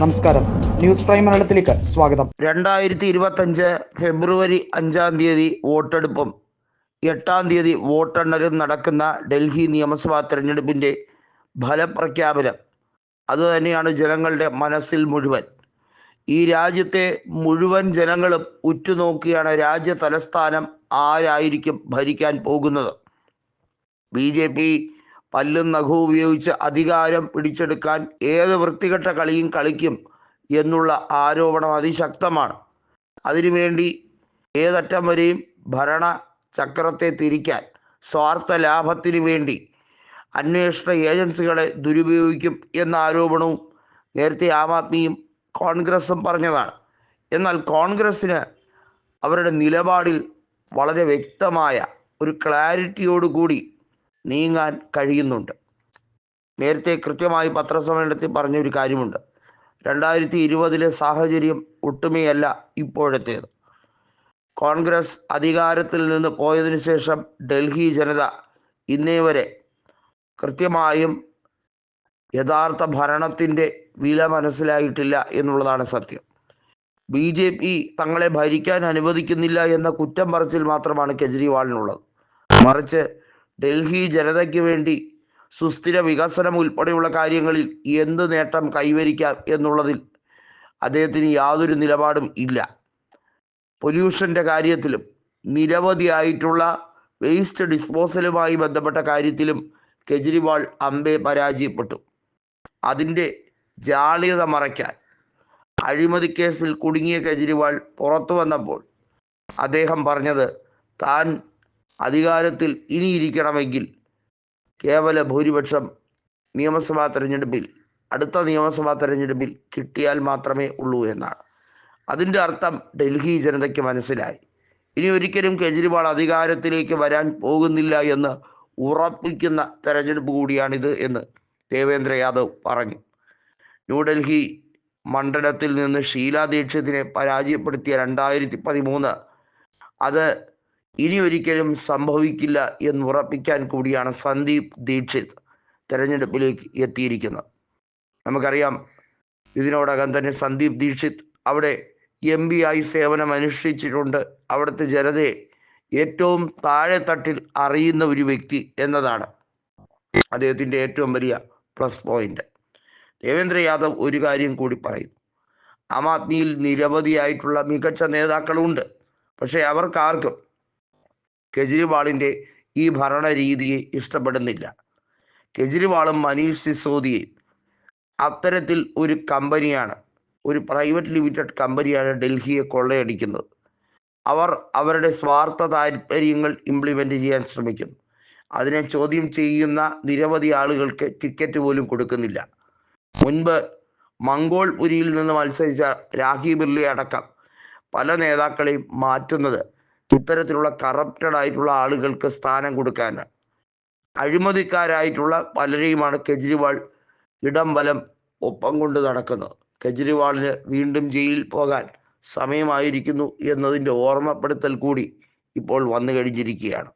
നമസ്കാരം. News prime മലയാളത്തിലേക്ക് സ്വാഗതം. രണ്ടായിരത്തി ഇരുപത്തഞ്ച് ഫെബ്രുവരി അഞ്ചാം തീയതി വോട്ടെടുപ്പും എട്ടാം തീയതി വോട്ടെണ്ണലും നടക്കുന്ന ഡൽഹി നിയമസഭാ തെരഞ്ഞെടുപ്പിന്റെ ഫലപ്രഖ്യാപനം. അതുതന്നെയാണ് ജനങ്ങളുടെ മനസ്സിൽ മുഴുവൻ. ഈ രാജ്യത്തെ മുഴുവൻ ജനങ്ങളും ഉറ്റുനോക്കിയാണ് രാജ്യ തലസ്ഥാനം ആരായിരിക്കും ഭരിക്കാൻ പോകുന്നത്. ബി ജെ പി പല്ലും നഖവും ഉപയോഗിച്ച് അധികാരം പിടിച്ചെടുക്കാൻ ഏത് വൃത്തികെട്ട കളിയും കളിക്കും എന്നുള്ള ആരോപണം അതിശക്തമാണ്. അതിനുവേണ്ടി ഏതറ്റം വരെയും ഭരണ ചക്രത്തെ തിരിക്കാൻ സ്വാർത്ഥ ലാഭത്തിനു വേണ്ടി അന്വേഷണ ഏജൻസികളെ ദുരുപയോഗിക്കും എന്ന ആരോപണവും നേരത്തെ ആം ആദ്മിയും കോൺഗ്രസും പറഞ്ഞതാണ്. എന്നാൽ കോൺഗ്രസ്സിന് അവരുടെ നിലപാടിൽ വളരെ വ്യക്തമായ ഒരു ക്ലാരിറ്റിയോടുകൂടി നീങ്ങാൻ കഴിയുന്നുണ്ട്. നേരത്തെ കൃത്യമായി പത്രസമ്മേളനത്തിൽ പറഞ്ഞൊരു കാര്യമുണ്ട്. രണ്ടായിരത്തി ഇരുപതിലെ സാഹചര്യം ഒട്ടുമേയല്ല ഇപ്പോഴത്തേത്. കോൺഗ്രസ് അധികാരത്തിൽ നിന്ന് പോയതിനു ശേഷം ഡൽഹി ജനത ഇന്നേ വരെ കൃത്യമായും യഥാർത്ഥ ഭരണത്തിന്റെ വില മനസ്സിലായിട്ടില്ല എന്നുള്ളതാണ് സത്യം. ബി ജെ പി തങ്ങളെ ഭരിക്കാൻ അനുവദിക്കുന്നില്ല എന്ന കുറ്റം പറച്ചിൽ മാത്രമാണ് കെജ്രിവാളിനുള്ളത്. മറിച്ച് ഡൽഹി ജനതയ്ക്ക് വേണ്ടി സുസ്ഥിര വികസനം ഉൾപ്പെടെയുള്ള കാര്യങ്ങളിൽ എന്ത് നേട്ടം കൈവരിക്കാം എന്നുള്ളതിൽ അദ്ദേഹത്തിന് യാതൊരു നിലപാടും ഇല്ല. പൊല്യൂഷന്റെ കാര്യത്തിലും നിരവധിയായിട്ടുള്ള വേസ്റ്റ് ഡിസ്പോസലുമായി ബന്ധപ്പെട്ട കാര്യത്തിലും കെജ്രിവാൾ അമ്പെ പരാജയപ്പെട്ടു. അതിന്റെ ജാള്യത മറയ്ക്കാൻ അഴിമതി കേസിൽ കുടുങ്ങിയ കെജ്രിവാൾ പുറത്തു വന്നപ്പോൾ അദ്ദേഹം പറഞ്ഞത് താൻ അധികാരത്തിൽ ഇനിയിരിക്കണമെങ്കിൽ കേവല ഭൂരിപക്ഷം നിയമസഭാ തെരഞ്ഞെടുപ്പിൽ അടുത്ത നിയമസഭാ തെരഞ്ഞെടുപ്പിൽ കിട്ടിയാൽ മാത്രമേ ഉള്ളൂ എന്നാണ്. അതിന്റെ അർത്ഥം ഡൽഹി ജനതയ്ക്ക് മനസ്സിലായി. ഇനി ഒരിക്കലും കെജ്രിവാൾ അധികാരത്തിലേക്ക് വരാൻ പോകുന്നില്ല എന്ന് ഉറപ്പിക്കുന്ന തെരഞ്ഞെടുപ്പ് കൂടിയാണിത് എന്ന് ദേവേന്ദ്ര യാദവ് പറഞ്ഞു. ന്യൂഡൽഹി മണ്ഡലത്തിൽ നിന്ന് ഷീലാ ദീക്ഷിതിനെ പരാജയപ്പെടുത്തിയ രണ്ടായിരത്തി പതിമൂന്ന് അത് ഇനി ഒരിക്കലും സംഭവിക്കില്ല എന്ന് ഉറപ്പിക്കാൻ കൂടിയാണ് സന്ദീപ് ദീക്ഷിത് തെരഞ്ഞെടുപ്പിലേക്ക് എത്തിയിരിക്കുന്നത്. നമുക്കറിയാം ഇതിനോടകം തന്നെ സന്ദീപ് ദീക്ഷിത് അവിടെ എം പി ആയി സേവനം അനുഷ്ഠിച്ചിട്ടുണ്ട്. അവിടുത്തെ ജനതയെ ഏറ്റവും താഴെത്തട്ടിൽ അറിയുന്ന ഒരു വ്യക്തി എന്നതാണ് അദ്ദേഹത്തിന്റെ ഏറ്റവും വലിയ പ്ലസ് പോയിന്റ്. ദേവേന്ദ്ര യാദവ് ഒരു കാര്യം കൂടി പറയുന്നു. ആം ആദ്മിയിൽ നിരവധിയായിട്ടുള്ള മികച്ച നേതാക്കളുണ്ട്. പക്ഷേ അവർക്കാർക്കും കെജ്രിവാളിന്റെ ഈ ഭരണ രീതിയെ ഇഷ്ടപ്പെടുന്നില്ല. കെജ്രിവാളും മനീഷ് സിസോദിയയും അത്തരത്തിൽ ഒരു കമ്പനിയാണ് ഒരു പ്രൈവറ്റ് ലിമിറ്റഡ് കമ്പനിയാണ് ഡൽഹിയെ കൊള്ളയടിക്കുന്നത്. അവർ അവരുടെ സ്വാർത്ഥ താല്പര്യങ്ങൾ ഇംപ്ലിമെന്റ് ചെയ്യാൻ ശ്രമിക്കുന്നു. അതിനെ ചോദ്യം ചെയ്യുന്ന നിരവധി ആളുകൾക്ക് ടിക്കറ്റ് പോലും കൊടുക്കുന്നില്ല. മുൻപ് മംഗോൾ മംഗോൾപുരിയിൽ നിന്ന് മത്സരിച്ച രാഖി ബിർളി അടക്കം പല നേതാക്കളെയും മാറ്റുന്നത് ഇത്തരത്തിലുള്ള കറപ്റ്റഡ് ആയിട്ടുള്ള ആളുകൾക്ക് സ്ഥാനം കൊടുക്കാനാണ് അഴിമതിക്കാരായിട്ടുള്ള പലരെയുമാണ് കെജ്രിവാൾ ഇടം വലം ഒപ്പം കൊണ്ട് നടക്കുന്നത്. കെജ്രിവാളിന് വീണ്ടും ജയിലിൽ പോകാൻ സമയമായിരിക്കുന്നു എന്നതിന്റെ ഓർമ്മപ്പെടുത്തൽ കൂടി ഇപ്പോൾ വന്നു കഴിഞ്ഞിരിക്കുകയാണ്